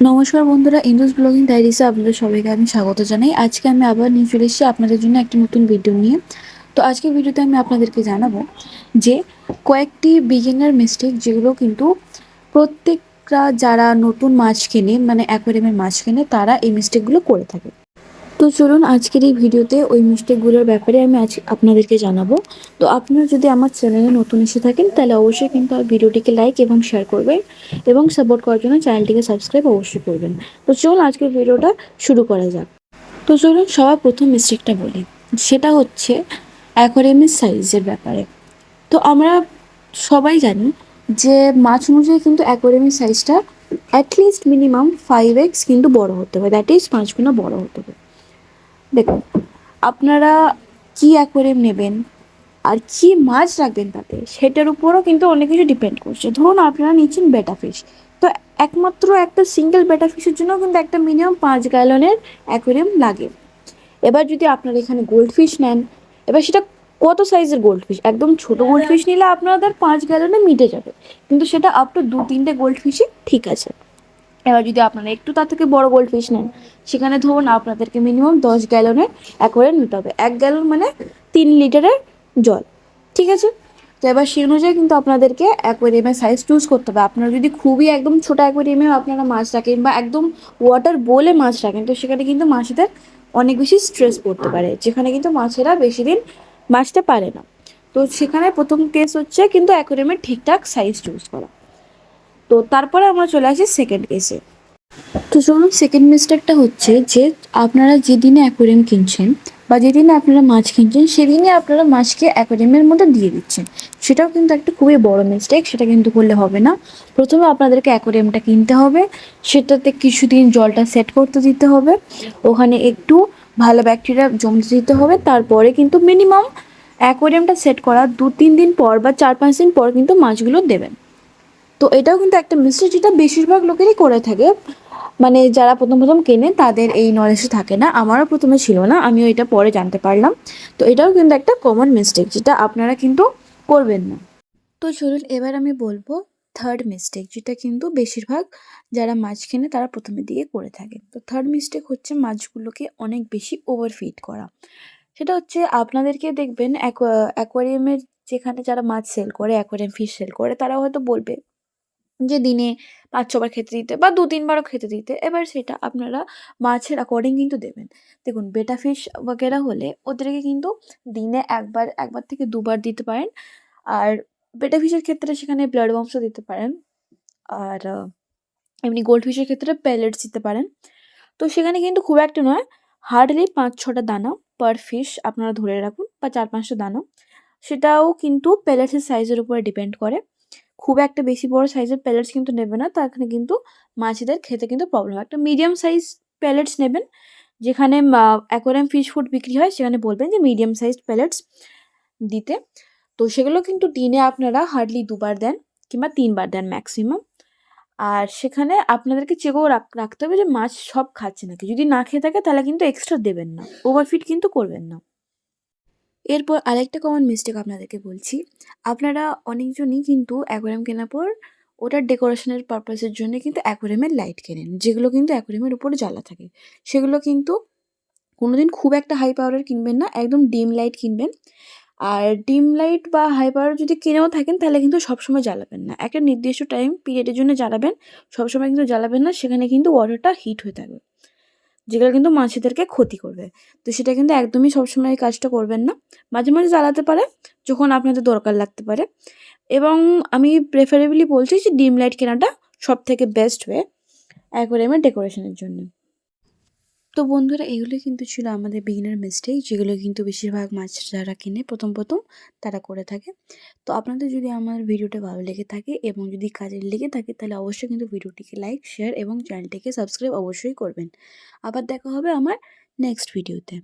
নমস্কার বন্ধুরা Indus blogging ডায়েরিসে আপনাদের সবাইকে আমি স্বাগত জানাই। আজকে আমি আবার নিয়ে চলে এসেছি আপনাদের জন্য একটি নতুন ভিডিও নিয়ে। তো আজকের ভিডিওতে আমি আপনাদেরকে জানাব যে, কয়েকটি বিগিনার মিস্টেক যেগুলো কিন্তু প্রত্যেকটা যারা নতুন মাছ কেনে মানে অ্যাকোয়ারিয়ামের মাছ কেনে, তারা এই মিস্টেকগুলো করে থাকে। তো চলুন আজকের এই ভিডিওতে ওই মিস্টেকগুলোর ব্যাপারে আমি আজ আপনাদেরকে জানাব। তো আপনারা যদি আমার চ্যানেলে নতুন এসে থাকেন, তাহলে অবশ্যই কিন্তু ভিডিওটিকে লাইক এবং শেয়ার করবেন এবং সাপোর্ট করার জন্য চ্যানেলটিকে সাবস্ক্রাইব অবশ্যই করবেন। তো চলুন আজকের ভিডিওটা শুরু করা যাক। তো চলুন সবার প্রথম মিস্টেকটা বলি। সেটা হচ্ছে অ্যাকোয়ারিয়ামের সাইজের ব্যাপারে। তো আমরা সবাই জানি যে মাছ অনুযায়ী কিন্তু অ্যাকোয়ারিয়ামের সাইজটা অ্যাটলিস্ট মিনিমাম ফাইভ এক্স কিন্তু বড় হতে হবে। দ্যাট ইজ পাঁচ গুণা বড় হতে হবে। দেখুন, আপনারা কি অ্যাকোয়ারিয়াম নেবেন আর কি মাছ রাখবেন তাতে, সেটার উপরও কিন্তু অনেক কিছু ডিপেন্ড করছে। ধরুন আপনারা নিচ্ছেন বেটা ফিশ তো একমাত্র একটা সিঙ্গেল বেটা ফিশের জন্য কিন্তু একটা মিনিমাম পাঁচ গ্যালনের অ্যাকোয়ারিয়াম লাগে। এবার যদি আপনারা এখানে গোল্ড ফিশ নেন, এবার সেটা কত সাইজের গোল্ড ফিশ একদম ছোট গোল্ড ফিশ নিলে আপনাদের পাঁচ গ্যালনে মিটে যাবে। কিন্তু সেটা আপ টু দু তিনটে গোল্ড ফিশই ঠিক আছে। এবার যদি আপনারা একটু তার থেকে বড় গোল্ড ফিশ নেন, সেখানে ধরুন আপনাদেরকে মিনিমাম দশ গ্যালনের অ্যাকোয়ারিয়াম নিতে হবে। এক গ্যালন মানে তিন লিটারের জল, ঠিক আছে? তো এবার সেই অনুযায়ী কিন্তু আপনাদেরকে অ্যাকোয়ারিয়ামের সাইজ চুজ করতে হবে। আপনারা যদি খুবই একদম ছোটো অ্যাকোয়ারিয়ামে আপনারা মাছ রাখেন বা একদম ওয়াটার বলে মাছ রাখেন, তো সেখানে কিন্তু মাছেদের অনেক বেশি স্ট্রেস পড়তে পারে, যেখানে কিন্তু মাছেরা বেশি দিন বাঁচতে পারে না। তো সেখানে প্রথম কেস হচ্ছে কিন্তু অ্যাকোয়ারিয়ামের ঠিকঠাক সাইজ চুজ করা। তো তারপরে আমরা চলে আসি সেকেন্ড কেসে তো চলুন সেকেন্ড মিস্টেকটা হচ্ছে যে আপনারা যেদিনে অ্যাকোয়ারিয়াম কিনছেন বা যেদিনে আপনারা মাছ কিনছেন, সেদিনই আপনারা মাছকে অ্যাকোয়ারিয়ামের মধ্যে দিয়ে দিচ্ছেন। সেটাও কিন্তু একটা খুবই বড় মিস্টেক সেটা কিন্তু করলে হবে না। প্রথমে আপনাদেরকে অ্যাকোয়ারিয়ামটা কিনতে হবে, সেটাতে কিছুদিন জলটা সেট করতে দিতে হবে। ওখানে একটু ভালো ব্যাকটেরিয়া জমতে দিতে হবে। তারপরে কিন্তু মিনিমাম অ্যাকোয়ারিয়ামটা সেট করার দু তিন দিন পর বা চার পাঁচ দিন পর কিন্তু মাছগুলো দেবেন। তো এটাও কিন্তু একটা মিস্টেক যেটা বেশিরভাগ লোকেরই করে থাকে। মানে যারা প্রথম প্রথম কেনে তাদের এই নলেজটা থাকে না। আমারও প্রথমে ছিল না, আমিও এটা পরে জানতে পারলাম। তো এটাও কিন্তু একটা কমন মিস্টেক যেটা আপনারা কিন্তু করবেন না। তো চলুন এবার আমি বলব থার্ড মিস্টেক যেটা কিন্তু বেশিরভাগ যারা মাছ কেনে তারা প্রথমের দিকে করে থাকে। তো থার্ড মিস্টেক হচ্ছে মাছগুলোকে অনেক বেশি ওভারফিড করা। সেটা হচ্ছে আপনাদেরকে দেখবেন অ্যাকোয়ারিয়ামের যেখানে যারা মাছ সেল করে অ্যাকোয়ারিয়াম ফিশ সেল করে, তারা হয়তো বলবে যে দিনে পাঁচ ছবার খেতে দিতে বা দু তিনবারও খেতে দিতে, এবার সেটা আপনারা মাছের অ্যাকর্ডিং কিন্তু দেবেন। দেখুন বেটা ফিশ বগেরা হলে ওদেরকে কিন্তু দিনে একবার একবার থেকে দুবার দিতে পারেন। আর বেটা ফিশের ক্ষেত্রে সেখানে ব্লাড বম্পসও দিতে পারেন। আর এমনি গোল্ড ফিশের ক্ষেত্রে প্যালেটস দিতে পারেন। তো সেখানে কিন্তু খুব একটা নয় হার্ডলি পাঁচ ছটা দানা পার ফিশ আপনারা ধরে রাখুন বা চার পাঁচটা দানা। সেটাও কিন্তু প্যালেটসের সাইজের উপরে ডিপেন্ড করে। খুব একটা বেশি বড় সাইজের প্যালেটস কিন্তু নেবে না। তার এখানে কিন্তু মাছেদের খেতে কিন্তু প্রবলেম হয়। একটা মিডিয়াম সাইজ প্যালেটস নেবেন, যেখানে অ্যাকোয়ারিয়াম ফিশ ফুড বিক্রি হয়, সেখানে বলবেন যে মিডিয়াম সাইজ প্যালেটস দিতে। তো সেগুলো কিন্তু দিনে আপনারা হার্ডলি দুবার দেন কিংবা তিনবার দেন ম্যাক্সিমাম আর সেখানে আপনাদেরকে চেকেও রাখতে হবে যে মাছ সব খাচ্ছে নাকি। যদি না খেয়ে থাকে তাহলে কিন্তু এক্সট্রা দেবেন না। ওভারফিট কিন্তু করবেন না। এরপর আরেকটা কমন মিস্টেক আপনাদেরকে বলছি। আপনারা অনেকজনই কিন্তু অ্যাকোয়ারিয়াম কেনার পর ওটার ডেকোরেশনের পারপাসের জন্য কিন্তু অ্যাকোয়ারিয়ামের লাইট কেনেন, যেগুলো কিন্তু অ্যাকোয়ারিয়ামের উপরে জ্বালা থাকে। সেগুলো কিন্তু কোনোদিন খুব একটা হাই পাওয়ারের কিনবেন না, একদম ডিম লাইট কিনবেন। আর ডিম লাইট বা হাই পাওয়ার যদি কিনেও থাকেন, তাহলে কিন্তু সবসময় জ্বালাবেন না। একটা নির্দিষ্ট টাইম পিরিয়ডের জন্য জ্বালাবেন, সবসময় কিন্তু জ্বালাবেন না, সেখানে কিন্তু ওয়াটারটা হিট হয়ে থাকবে। যেগুলো কিন্তু মাছেদেরকে ক্ষতি করবে। তো সেটা কিন্তু একদমই সবসময় এই কাজটা করবেন না। মাঝে মাঝে জ্বালাতে পারে, যখন আপনাদের দরকার লাগতে পারে। এবং আমি প্রেফারেবলি বলছি যে ডিম লাইট কেনাটা সব থেকে বেস্ট ওয়ে অ্যাকোয়ারিয়ামের ডেকোরেশনের জন্য। তো বন্ধুরা, এগুলো কিন্তু ছিল আমাদের বিগিনার মিস্টেক যেগুলো কিন্তু বেশিরভাগ মাছ যারা কিনে, প্রথম প্রথম তারা করে থাকে। তো আপনাদের যদি আমার ভিডিওটা ভালো লেগে থাকে এবং যদি কাজের লেগে থাকে, তাহলে অবশ্যই কিন্তু ভিডিওটিকে লাইক শেয়ার এবং চ্যানেলটিকে সাবস্ক্রাইব অবশ্যই করবেন। আবার দেখা হবে আমার নেক্সট ভিডিওতে